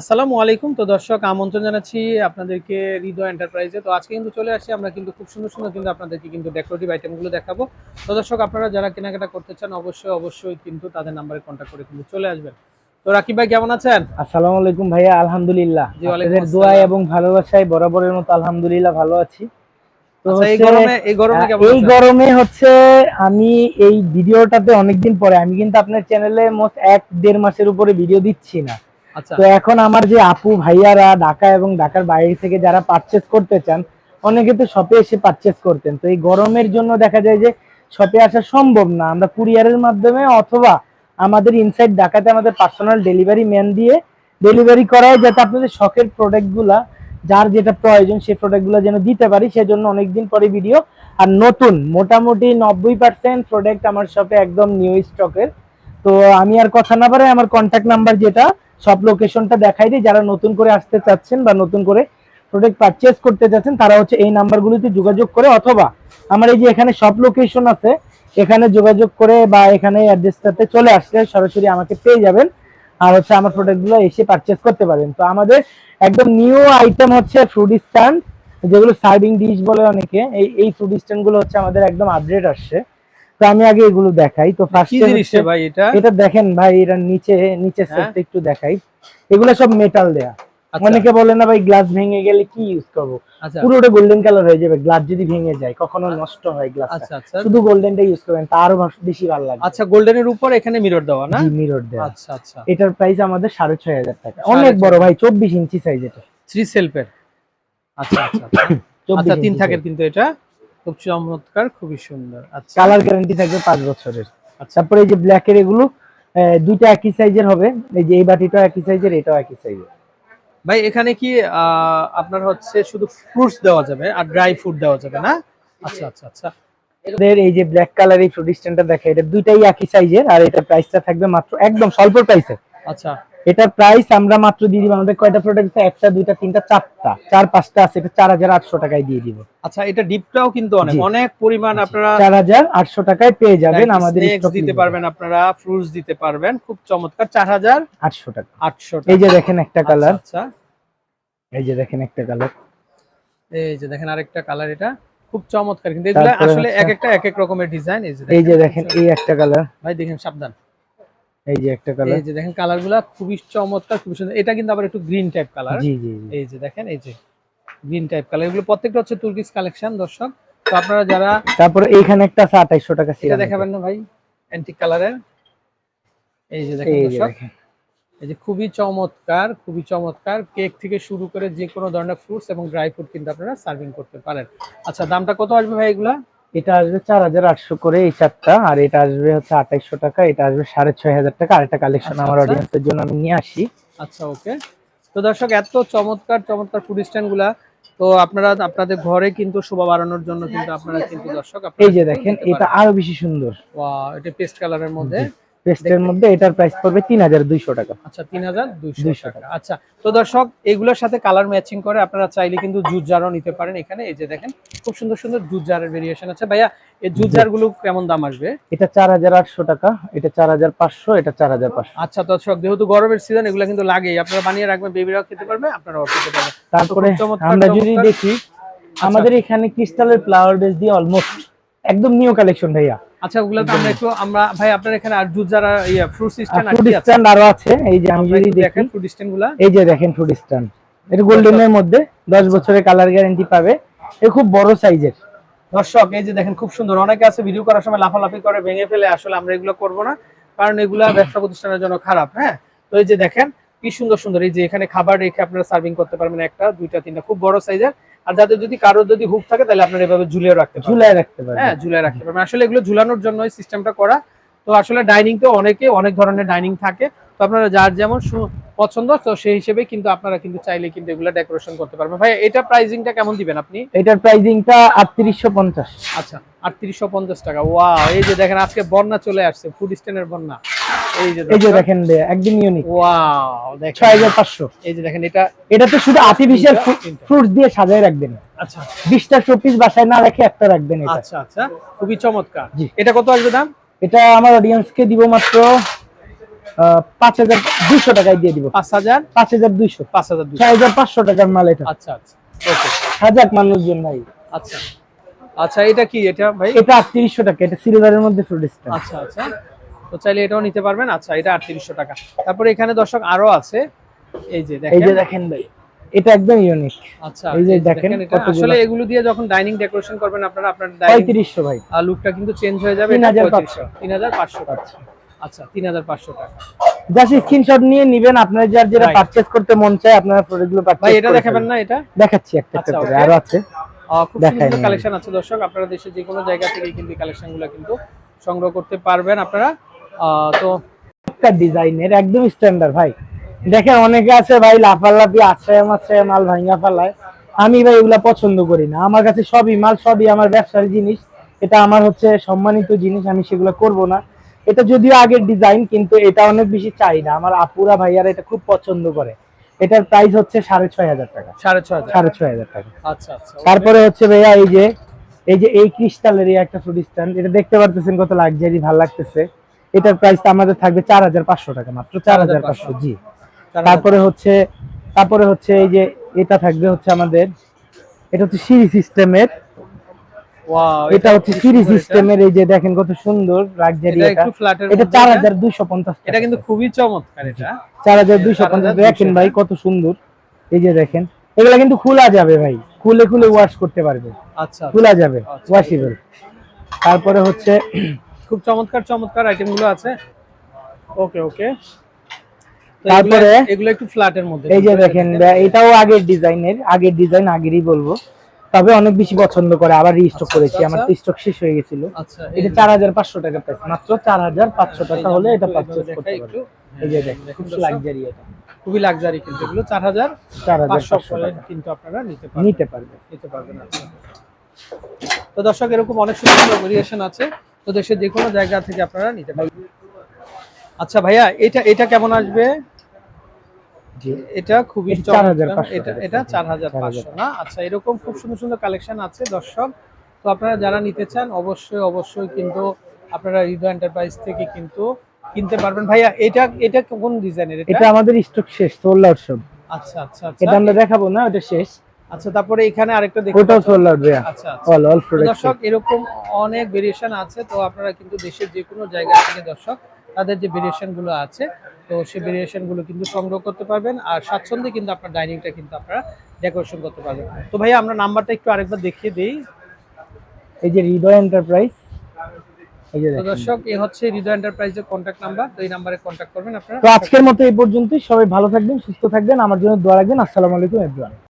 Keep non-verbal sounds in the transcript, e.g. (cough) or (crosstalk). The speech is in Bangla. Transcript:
আসসালামু আলাইকুম। তো দর্শক আমন্ত্রণ জানাচ্ছি আপনাদেরকে হৃদয় এন্টারপ্রাইজে। তো আজকে কিন্তু চলে আসছি আমরা কিন্তু খুব সুন্দর সুন্দর কিন্তু আপনাদেরকে কিন্তু ডেকোরেটিভ আইটেমগুলো দেখাবো। তো দর্শক আপনারা যারা কেনাকাটা করতে চান অবশ্যই অবশ্যই কিন্তু তাদের নাম্বারে কন্ট্যাক্ট করে কিন্তু চলে আসবেন। তো রাকিব ভাই কেমন আছেন? আসসালামু আলাইকুম ভাইয়া আলহামদুলিল্লাহ। আপনাদের দোয়া এবং ভালোবাসায় বরাবরের মতো আলহামদুলিল্লাহ ভালো আছি। তো আচ্ছা এই গরমে এই গরমে কেমন এই গরমে হচ্ছে আমি এই ভিডিওটাতে অনেকদিন পরে আমি কিন্তু আপনার চ্যানেলে মোট এক দেড় মাসের উপরে ভিডিও দিচ্ছি না। তো এখন আমার যে আপু, ভাইয়ারা ঢাকা এবং ঢাকার বাইরে থেকে যারা পারচেস করতে চান, অনেকে তো শপে এসে পারচেস করতেন। তো এই গরমের জন্য দেখা যায় যে শপে আসা সম্ভব না। আমরা কুরিয়ারের মাধ্যমে অথবা আমাদের ইনসাইড ঢাকাতে আমাদের পার্সোনাল ডেলিভারি ম্যান দিয়ে ডেলিভারি করায় যাতে আপনাদের শখের প্রোডাক্টগুলা যার যেটা প্রয়োজন সেই প্রোডাক্টগুলো যেন দিতে পারি। সেজন্য অনেকদিন পরে ভিডিও আর নতুন, মোটামুটি নব্বই পার্সেন্ট প্রোডাক্ট আমার শপে একদম নিউ স্টকের তো আমি আর কথা না পারে আমার কন্ট্যাক্ট নাম্বার যেটা, সব লোকেশনটা দেখাই দিই। যারা নতুন করে আসতে চাচ্ছেন বা নতুন করে প্রোডাক্ট পারচেস করতে চাচ্ছেন, তারা হচ্ছে এই নাম্বারগুলিতে যোগাযোগ করে। অথবা আমার এই যে এখানে সব লোকেশন আছে, এখানে যোগাযোগ করে বা এখানে অ্যাড্রেসটাতে চলে আসলে সরাসরি আমাকে পেয়ে যাবেন আর হচ্ছে আমার প্রোডাক্টগুলো এসে পারচেস করতে পারেন। তো আমাদের একদম নিউ আইটেম হচ্ছে ফ্রুট স্ট্যান্ড যেগুলো সার্ভিং ডিশ বলে অনেকে, এই এই ফ্রুট স্ট্যান্ডগুলো হচ্ছে আমাদের একদম আপডেট আসছে। তো আমি আগে এগুলো দেখাই। তো ফার্স্ট ভাই এটা? এটা দেখেন ভাই এটা নিচে নিচে হ্যাঁ? একটু দেখাই। এগুলো সব মেটাল দেয়া। আচ্ছা, অনেকে বলে না ভাই গ্লাস ভেঙে গেলে কি ইউজ করব? আচ্ছা। পুরোটা গোল্ডেন কালার হয়ে যাবে গ্লাস যদি ভেঙে যায় কখনো নষ্ট হয় গ্লাস আচ্ছা আচ্ছা। শুধু গোল্ডেনটা ইউজ করবেন তার বেশি ভালো লাগে আচ্ছা গোল্ডেনের উপর এখানে মিরর দেওয়া না? মিরর দেয়া আচ্ছা আচ্ছা। এটার প্রাইস আমাদের সাড়ে ছয় হাজার টাকা। অনেক বড় ভাই চব্বিশ ইঞ্চি সাইজ এটা। থ্রি সেলফের আচ্ছা আচ্ছা আচ্ছা। (coughs) 24 আচ্ছা তিন থাকের কিন্তু এটা। খুব চমৎকার খুবই সুন্দর। আচ্ছা। কালার গ্যারান্টি থাকবে পাঁচ বছরের। আচ্ছা। তারপরে এই যে ব্ল্যাক এর এগুলো দুইটা একই সাইজের হবে। এই যে এই বাটিটাও একই সাইজের এটাও একই সাইজের ভাই এখানে কি আপনার হচ্ছে শুধু ফ্রুটস দেওয়া যাবে আর ড্রাই ফ্রুট দেওয়া যাবে না? আচ্ছা আচ্ছা আচ্ছা। এদের এই যে ব্ল্যাক কালার এই ফ্রুট স্ট্যান্ডটা দেখে এটা দুইটাই একই সাইজের আর এটার প্রাইসটা থাকবে মাত্র একদম স্বল্প প্রাইসে আচ্ছা। এটার প্রাইস আমরা মাত্র দিয়ে দিব আমাদের কয়টা প্রোডাক্ট একটা দুইটা তিনটা চারটা। চার পাঁচটা আছে এটা চার হাজার আটশো টাকায় দিয়ে দিব। আচ্ছা এটা ডিপটাও কিন্তু অনেক। অনেক পরিমাণ আপনারা চার হাজার আটশো টাকায় পেয়ে যাবেন আমাদের দিতে পারবেন আপনারা ফ্রুটস দিতে পারবেন। খুব চমৎকার চার হাজার আটশো টাকা। আটশো এই যে দেখেন একটা কালার আচ্ছা। এই যে দেখেন একটা কালার এই যে দেখেন আরেকটা কালার এটা। খুব চমৎকার কিন্তু। এগুলো আসলে এক একটা এক এক রকমের ডিজাইন এই যে দেখেন। এই একটা কালার ভাই দেখেন সাবধান। এই যে একটা কালার এই যে দেখেন কালারগুলা খুবই চমৎকার খুবই সুন্দর। এটা কিন্তু আবার একটু গ্রিন টাইপ কালার জি জি এই যে দেখেন এই যে গ্রিন টাইপ কালার এগুলো প্রত্যেকটা হচ্ছে তুর্কিশ কালেকশন দর্শক। তো আপনারা যারা তারপরে এইখানে একটা আছে আঠাইশো টাকা এটা ceramic। দেখাবেন না ভাই অ্যান্টিক কালারের এই যে দেখেন দর্শক। এই যে খুবই চমৎকার খুবই চমৎকার। কেক থেকে শুরু করে যে কোনো ধরনের ফ্রুটস এবং ড্রাই ফ্রুট কিন্তু আপনারা সার্ভিং করতে পারেন। আচ্ছা দামটা কত আসবে ভাই এগুলা? এটা আসবে চার হাজার আটশো করে এই চারটা আর এটা আসবে হচ্ছে আঠাইশো টাকা এটা আসবে সাড়ে ছয় হাজার টাকা। আর একটা কালেকশন আচ্ছা, আমার আচ্ছা। অডিয়েন্সের জন্য আমি নিয়ে আসি। আচ্ছা ওকে। তো দর্শক এত চমৎকার চমৎকার ফুড স্ট্যান্ডগুলা তো আপনারা আপনাদের ঘরে কিন্তু শোভা বাড়ানোর জন্য কিন্তু আপনারা কিন্তু দর্শক এই যে দেখেন এটা আরও বেশি সুন্দর। এটা পেস্ট কালারের মধ্যে। পেস্টের মধ্যে এটার প্রাইস পড়বে তিন হাজার দুইশো টাকা। আচ্ছা তিন হাজার দুইশো টাকা। আচ্ছা তো দর্শক এগুলোর সাথে কালার ম্যাচিং করে আপনারা চাইলে কিন্তু জুট জারও নিতে পারেন এখানে। এই যে দেখেন খুব সুন্দর সুন্দর জুট জারের ভেরিয়েশন আছে। ভাইয়া এই জুট জারগুলো কেমন দাম আসবে? এটা চার হাজার আটশো টাকা এটা চার হাজার পাঁচশো এটা চার হাজার পাঁচশো। আচ্ছা দর্শক যেহেতু গরমের সিজন এগুলো কিন্তু লাগেই। আপনারা বানিয়ে রাখবেন বেবিরাও খেতে পারবে আপনারাও খেতে পারবেন। তারপরে আমরা যদি দেখি আমাদের এখানে ক্রিস্টালের ফ্লাওয়ার বেস দিয়ে অলমোস্ট একদম নিউ কালেকশন ভাইয়া। আচ্ছা ওগুলো তো আমরা একটু আমরা ভাই আপনার এখানে আর জুট যারা ইয়া ফ্রুট স্ট্যান্ড আছে? স্ট্যান্ড আরও আছে। এই যে আমি যদি দেখি। দেখেন ফুড স্ট্যান্ডগুলা। এই যে দেখেন ফুড স্ট্যান্ড এটা গোল্ডেনের মধ্যে দশ বছরের কালার গ্যারান্টি পাবে। এ খুব বড় সাইজের দর্শক এই যে দেখেন খুব সুন্দর। অনেকে আছে ভিডিও করার সময় লাফালাফি করে ভেঙে ফেলে। আসলে আমরা এগুলো করব না কারণ এগুলা ব্যবসা প্রতিষ্ঠানের জন্য খারাপ হ্যাঁ? তো এই যে দেখেন কি সুন্দর সুন্দর এই যে এখানে খাবার রেখে আপনারা সার্ভিং করতে পারবেন একটা দুইটা তিনটা খুব বড় সাইজের আর যাদের যদি কারোর যদি হুক থাকে তাহলে আপনারা এভাবে ঝুলিয়ে রাখতে পারবেন। ঝুলায় রাখতে পারবে হ্যাঁ ঝুলিয়ে রাখতে পারবেন। আসলে এগুলো ঝুলানোর জন্য সিস্টেমটা করা। তো আসলে ডাইনিং তো অনেকে অনেক ধরনের ডাইনিং থাকে। তো আপনারা যার যেমন পছন্দ তো সেই হিসেবে কিন্তু আপনারা কিন্তু চাইলে কিন্তু এগুলো ডেকোরেশন করতে পারবেন। ভাই এটা প্রাইসিংটা কেমন দিবেন আপনি? এটার আটত্রিশশো পঞ্চাশ। আচ্ছা আটত্রিশশো পঞ্চাশ টাকা। ওয়াও এই যে দেখেন আজকে বন্যা চলে আসছে ফুড স্ট্যান্ডের বন্যা। এই যে দেখেন। একদম ইউনিক ওয়াও দেখেন। ছয় হাজার পাঁচশো। এই যে দেখেন এটা এটাতে শুধু আর্টিফিশিয়াল। ফ্রুটস দিয়ে সাজায় রাখবেন। আচ্ছা। বিশটা শোপিস বাসায় না রেখে একটা রাখবেন এটা। আচ্ছা আচ্ছা। খুবই চমৎকার। এটা কত আসবে দাম? এটা আমার অডিয়েন্সকে দিব মাত্র পাঁচ হাজার দুইশো টাকায় দিয়ে দিব। পাঁচ হাজার? পাঁচ হাজার দুইশো। পাঁচ হাজার ছয় হাজার পাঁচশো টাকার মাল এটা। আচ্ছা আচ্ছা। ওকে হাজার মানুষজন ভাই। আচ্ছা। আচ্ছা এটা কি? এটা ভাই? এটা আটত্রিশশো টাকা এটা সিলভারের মধ্যে স্ট্যান্ড আচ্ছা আচ্ছা। তো চাইলে এটাও নিতে পারবেন। আচ্ছা এটা আটত্রিশশো টাকা। তারপরে এখানে দর্শক আরও আছে। এই যে এই যে দেখেন দেখেন ভাই এটা একদম ইউনিক আচ্ছা এই যে দেখেন দেখেন। আসলে এগুলো দিয়ে যখন ডাইনিং ডেকোরেশন করবেন আপনারা আপনার ডাইনিং পঁয়ত্রিশশো ভাই। লুকটা কিন্তু চেঞ্জ হয়ে যাবে। 3500 তিন হাজার পাঁচশো। টাকা। আচ্ছা। তিন হাজার পাঁচশো টাকা। জাস্ট স্ক্রিনশট নিয়ে নিবেন। আপনার যার যেটা. পারচেজ করতে মন চায় আপনারা প্রোডাক্টগুলো ভাই এটা দেখাবেন না এটা? দেখাচ্ছি একটা একটা আচ্ছা, করে। আরও আছে। খুব সুন্দর কালেকশন আছে দর্শক। আপনারা দেশে যে কোনো জায়গা থেকে কিন্তু কালেকশনগুলো কিন্তু সংগ্রহ করতে পারবেন আপনারা। তো ডিজাইনের একদম স্ট্যান্ডার্ড ভাই। দেখেন অনেকে আছে ভাই লাফালাফি আশ্রয় আশ্রয় মাল ভাঙা ফেলায়। আমি ভাই এগুলা পছন্দ করি না। আমার কাছে সবই মাল সবই আমার ব্যবসার জিনিস। এটা আমার হচ্ছে সম্মানিত জিনিস আমি সেগুলো করব না। এটা যদিও আগের ডিজাইন কিন্তু এটা অনেক বেশি চাই না। আমার আপুরা ভাইয়ারা এটা খুব পছন্দ করে। এটার প্রাইস হচ্ছে সাড়ে ছয় হাজার টাকা। সাড়ে ছয় সাড়ে ছয় হাজার টাকা। আচ্ছা আচ্ছা তারপরে হচ্ছে ভাইয়া এই যে এই যে এই ক্রিস্টালের একটা ফুড স্ট্যান্ড এটা দেখতে পারতেছেন কত লাক্সারি ভালো লাগতেছে। এটার প্রাইস আমাদের থাকবে চার হাজার পাঁচশো টাকা মাত্র চার হাজার পাঁচশো জি। তারপরে হচ্ছে তারপরে হচ্ছে এই যে এটা থাকবে হচ্ছে আমাদের এটা হচ্ছে সিঁড়ি সিস্টেমের। এটা হচ্ছে সিঁড়ি সিস্টেমের এই যে দেখেন কত সুন্দর লাক্সারি এটা। এটা একটু ফ্ল্যাটের এটা কিন্তু খুবই চমৎকার এটা। চার হাজার দুইশো পঞ্চাশ দেখেন ভাই কত সুন্দর। এই যে দেখেন এগুলা কিন্তু খোলা যাবে ভাই খুলে খুলে ওয়াশ করতে পারবে। আচ্ছা খোলা যাবে আচ্ছা। ওয়াশেবল তারপরে হচ্ছে খুব চমৎকার চমৎকার আইটেমগুলো আছে ওকে ওকে তারপরে- এগুলো একটু ফ্ল্যাটের মধ্যে এই যে দেখেন এটাও আগের ডিজাইনের আগের ডিজাইন আগেরই বলব। তবে অনেক বেশি পছন্দ করে আবার রিস্টক আচ্ছা, করেছি আচ্ছা, আমার আচ্ছা। স্টক শেষ হয়ে গেছিল। আচ্ছা এটা চার হাজার পাঁচশো টাকা প্রাইস মাত্র চার হাজার পাঁচশো টাকা হলে এটা পারচেজ করতে একটু। এই যে দেখেন খুব লাক্সারি এটা। খুবই লাক্সারি কিন্তু এগুলো। চার হাজার চার হাজার কিন্তু আপনারা নিতে পারবেন। নিতে পারবে নিতে পারবেন আচ্ছা। তো দর্শক এরকম অনেক সুন্দর সুন্দর ভেরিয়েশন আছে। তো দেশের যে কোনো জায়গা থেকে আপনারা নিতে পারবেন। আচ্ছা ভাইয়া এটা এটা কেমন আসবে? এটা খুবই এটা এটা চার হাজার পাঁচশো না? আচ্ছা এরকম খুব সুন্দর সুন্দর কালেকশন আছে দর্শক। তো আপনারা যারা নিতে চান অবশ্যই অবশ্যই কিন্তু আপনারা হৃদয় এন্টারপ্রাইজ থেকে কিন্তু কিনতে পারবেন। ভাইয়া এটা এটা কোন ডিজাইনের এটা? এটা আমাদের স্টক শেষ সোল্ড আচ্ছা আচ্ছা এটা আচ্ছা আমরা দেখাবো না ওটা শেষ। আচ্ছা তারপরে এখানে আরেকটা। সোল্ড আউট ভাইয়া আচ্ছা আচ্ছা। অল অল তো প্রোডাক্ট দর্শক এরকম অনেক ভেরিয়েশন আছে তো আপনারা কিন্তু দেশের যে কোনো জায়গা থেকে দর্শক তাদের যে ভেরিয়েশনগুলো আছে তো সেই ভেরিয়েশনগুলো কিন্তু সংগ্রহ করতে পারবেন আর স্বাচ্ছন্দ্যে কিন্তু আপনার ডাইনিংটা কিন্তু আপনারা ডেকোরেশন করতে পারবেন। তো ভাইয়া আমরা নাম্বারটা একটু আরেকবার দেখিয়ে দিই। এই যে হৃদয় এন্টারপ্রাইজ দেখেন। দর্শক এ হচ্ছে হৃদয় এন্টারপ্রাইজের কন্ট্যাক্ট নাম্বার তো এই নাম্বারে কন্ট্যাক্ট করবেন আপনারা। তো আজকের মতো এই পর্যন্তই সবাই ভালো থাকবেন সুস্থ থাকবেন আমার জন্য দোয়া রাখবেন আসসালামু আলাইকুম এভরিওয়ান